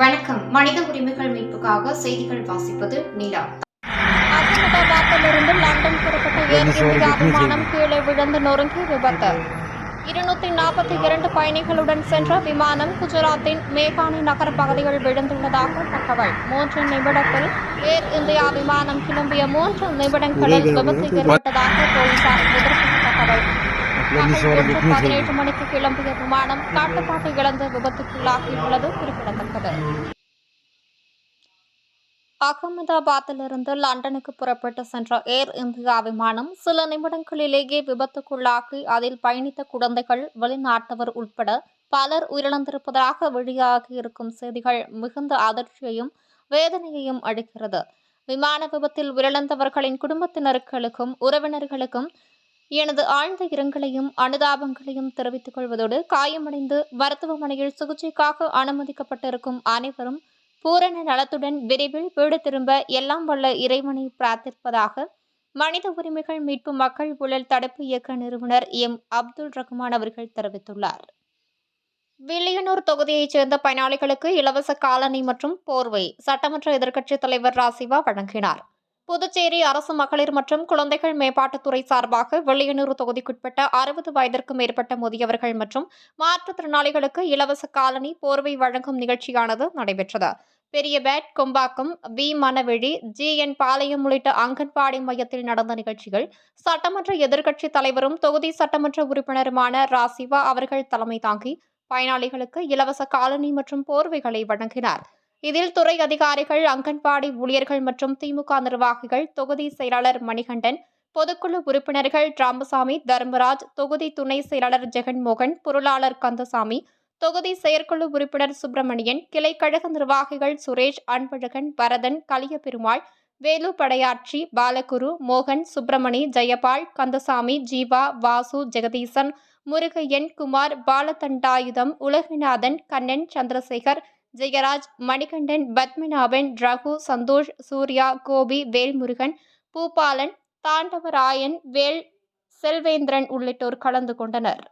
வணக்கம். மனித உரிமைகள் மீட்புக்காக செய்திகள் வாசிப்பது நிலா. லண்டன் புறப்பட்ட ஏர் இந்தியா விமானம் கீழே விழுந்து நொறுங்கி விபத்து. இருநூத்தி நாற்பத்தி இரண்டு பயணிகளுடன் சென்ற விமானம் குஜராத்தின் மேகானி நகர பகுதியில் விழுந்துள்ளதாக தகவல். மூன்று நிமிடத்தில் ஏர் இந்தியா விமானம் கிளம்பிய மூன்று நிமிடங்களில் விபத்து ஏற்பட்டதாக போலீசார் முதற்கட்ட தகவல். பதினேழு மணிக்கு கிளம்பிய விமானம் கட்டுப்பாட்டை இழந்து விபத்துக்குள்ளாகியுள்ளது குறிப்பிடத்தக்கது. அகமதாபாத்திலிருந்து லண்டனுக்கு புறப்பட்டு சென்ற ஏர் இந்தியா விமானம் சில நிமிடங்களிலேயே விபத்துக்குள்ளாகி அதில் பயணித்த குழந்தைகள் வெளிநாட்டவர் உட்பட பலர் உயிரிழந்திருப்பதாக வெளியாகியிருக்கும் செய்திகள் மிகுந்த அதிர்ச்சியையும் வேதனையையும் அளிக்கிறது. விமான விபத்தில் உயிரிழந்தவர்களின் குடும்பத்தினர்களுக்கும் உறவினர்களுக்கும் எனது ஆழ்ந்த இரங்கலையும் அனுதாபங்களையும் தெரிவித்துக் கொள்வதோடு காயமடைந்து மருத்துவமனையில் சிகிச்சைக்காக அனுமதிக்கப்பட்டிருக்கும் அனைவரும் பூரண நலத்துடன் விரைவில் வீடு திரும்ப எல்லாம் வல்ல இறைவனை பிரார்த்திப்பதாக மனித உரிமைகள் மீட்பு மக்கள் ஊழல் தடுப்பு இயக்க நிறுவனர் எம். அப்துல் ரஹ்மான் அவர்கள் தெரிவித்துள்ளார். வில்லியனூர் தொகுதியைச் சேர்ந்த பயனாளிகளுக்கு இலவச காலணி மற்றும் போர்வை சட்டமன்ற எதிர்க்கட்சித் தலைவர் ராசிவா வழங்கினார். புதுச்சேரி அரசு மகளிர் மற்றும் குழந்தைகள் மேம்பாட்டுத்துறை சார்பாக வெள்ளியனூர் தொகுதிக்குட்பட்ட அறுபது வயதிற்கு மேற்பட்ட முதியவர்கள் மற்றும் மாற்றுத்திறனாளிகளுக்கு இலவச காலனி போர்வை வழங்கும் நிகழ்ச்சியானது நடைபெற்றது. Periya Pet Kombakkam V. Manaveli G. N. Palayam உள்ளிட்ட அங்கன்வாடி மையத்தில் நடந்த நிகழ்ச்சிகள் சட்டமன்ற எதிர்க்கட்சித் தலைவரும் தொகுதி சட்டமன்ற உறுப்பினருமான ராசிவா அவர்கள் தலைமை தாங்கி பயனாளிகளுக்கு இலவச காலனி மற்றும் போர்வைகளை வழங்கினார். இதில் துறை அதிகாரிகள் அங்கன்வாடி ஊழியர்கள் மற்றும் திமுக நிர்வாகிகள் தொகுதி செயலாளர் மணிகண்டன் பொதுக்குழு உறுப்பினர்கள் ராமசாமி தர்மராஜ் தொகுதி துணை செயலாளர் ஜெகன்மோகன் பொருளாளர் கந்தசாமி தொகுதி செயற்குழு உறுப்பினர் சுப்பிரமணியன் கிளைக்கழக நிர்வாகிகள் சுரேஷ் அன்பழகன் பரதன் கலியபெருமாள் வேலு படையாட்சி பாலகுரு மோகன் சுப்பிரமணி ஜெயபால் கந்தசாமி ஜீவா வாசு ஜெகதீசன் முருகையன் குமார் பாலதண்டாயுதம் உலகநாதன் கண்ணன் சந்திரசேகர் ஜெயராஜ் மணிகண்டன் பத்மநாபன் ரகு சந்தோஷ் சூர்யா கோபி வேல்முருகன் பூபாலன் தாண்டவராயன் வேல் செல்வேந்திரன் உள்ளிட்டோர் கலந்து கொண்டனர்.